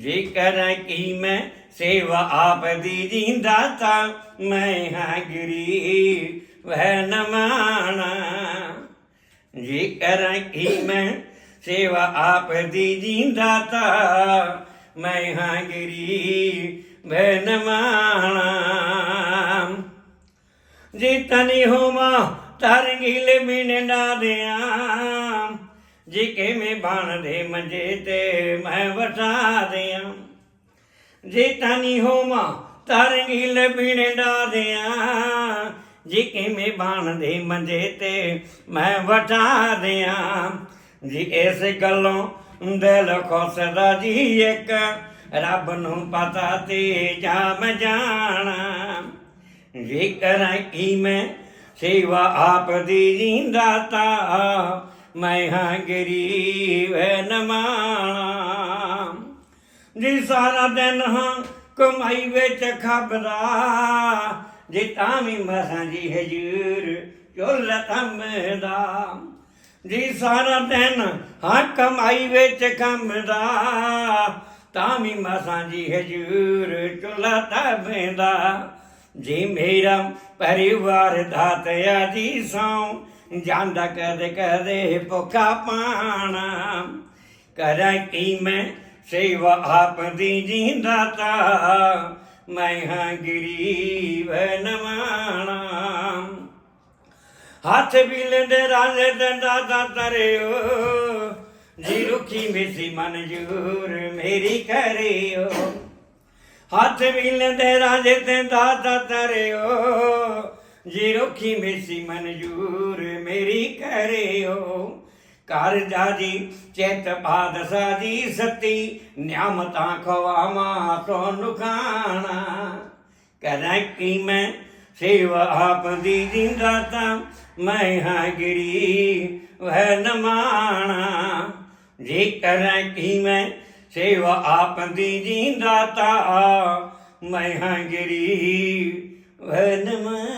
ਜੇ ਕਰਾਂ ਕੀ ਮੈਂ ਸੇਵਾ ਆਪ ਦੀ ਜਿੰਦਾ ਤਾਂ ਮੈਂ ਹਾਂ ਗਿਰੀ, ਵਹਿ ਨ ਜੇ ਕਰਾਂ ਕੀ ਮੈਂ ਸੇਵਾ ਆਪ ਦੀ ਜਿੰਦਾ ਤਾਂ ਮੈਂ ਹਾਂ ਗਿਰੀ, ਵਹਿ ਨ ਮਾਣਾ। ਜੇ ਤਨੀ ਹੋਵਾ ਤਰੰਗਿਲ ਮਿਨ ਨਾ ਦਿਆਂ। ਜੀ ਕਿਵੇਂ ਬਣ ਦੇ ਮੰਜੇ ਤੇ ਮੈਂ ਵਟਾ ਦਿਆਂ। ਜੇ ਤਨੀ ਹੋਵਾ ਤਰੰਗਿਲ ਮਿਨ ਨਾ ਦਿਆਂ। ਜੀ ਕਿਵੇਂ ਬਣ ਦੇ ਮੰਜੇ ਤੇ ਮੈਂ ਵਟਾ ਦਿਆਂ। ਜੀ ਇਸ ਗੱਲੋਂ ਦਿਲ ਖੁੱਸਦਾ ਜੀ ਇੱਕ, ਰੱਬ ਨੂੰ ਪਤਾ ਤੇ ਜਾ ਮੈਂ ਜਾਣਾ। ਜੇ ਕਰਾਂ ਕੀ ਮੈਂ, ਸੇਵਾ ਆਪ ਦੀ ਜਿੰਦਾ ਤਾ। ਮੈਂ ਹਾਂ ਗਰੀਬ ਨਮਾਣਾ। ਜੀ ਸਾਰਾ ਦਿਨ ਹਾਂ ਕਮਾਈ ਵਿੱਚ ਖੱਬਦਾ ਜੀ ਤਾਂ ਵੀ ਮਸਾਂ ਜੀ ਹਜੂਰ ਚੁੱਲ ਤੰਮਦਾ ਜੀ ਸਾਰਾ ਦਿਨ ਹਾਂ ਕਮਾਈ ਵਿੱਚ ਖੰਮਦਾ। ਤਾਂ ਵੀ ਮਸਾਂ ਜੀ ਹਜੂਰ ਚੁੱਲ ਤੰਮਦਾ ਜੀ ਮੇਰਾ ਪਰਿਵਾਰ ਦਾਤਿਆ ਜੀ ਸੌ ਜਾਂਦਾ ਕਦੇ ਕਦੇ ਭੁੱਖਾ ਪਾਣਾ। ਕਰਾਂ ਕੀ ਮੈਂ ਸੇਵਾ ਆਪ ਦੀ ਜਿੰਦਾ ਤਾ। ਮੈਂ ਹਾਂ ਗਰੀਬ ਨਵਾਣਾ। ਹੱਥ ਵੀ ਲੈਂਦੇ ਰਾਜੇ ਦੇ ਦਾਦਾ ਤਰਿਓ। ਜੀ ਰੁਖੀ ਮੇਸੀ ਮਨਜੂਰ ਮੇਰੀ ਕਰਿਓ। ਹੱਥ ਵੀ ਲੈਂਦੇ ਰਾਜੇ ਤੇ ਦਾਦਾ ਤਰਿਓ। ਜੀ ਰੁਖੀ ਮੇਸੀ ਮਨਜੂਰ ਮੇਰੀ ਕਰਿਓ। ਕਰ ਜਾਜੀ, ਚਿਤ ਬਾਦਸ਼ਾਹ ਦੀ ਸਤੀ ਨਿਆਮਤਾਂ ਖਵਾਵਾਂ ਤੁਹਾਨੂੰ ਖਾਣਾ। ਕਰਾਂ ਕੀ ਮੈਂ ਸੇਵਾ ਆਪ ਦੀ ਜਿੰਦਾ ਤਾਂ ਮੈਂ ਹਾਂ ਗਿਰੀ ਵਹਿ ਨਮਾਣਾ। ਜੇ ਕਰਾਂ ਕੀ ਮੈਂ ਸੇਵਾ ਆਪ ਦੀ ਜਿੰਦਾ ਤਾ ਮੈਂ ਹਾਂ ਗਿਰੀ ਵਹਿ ਨਮਾਣਾ।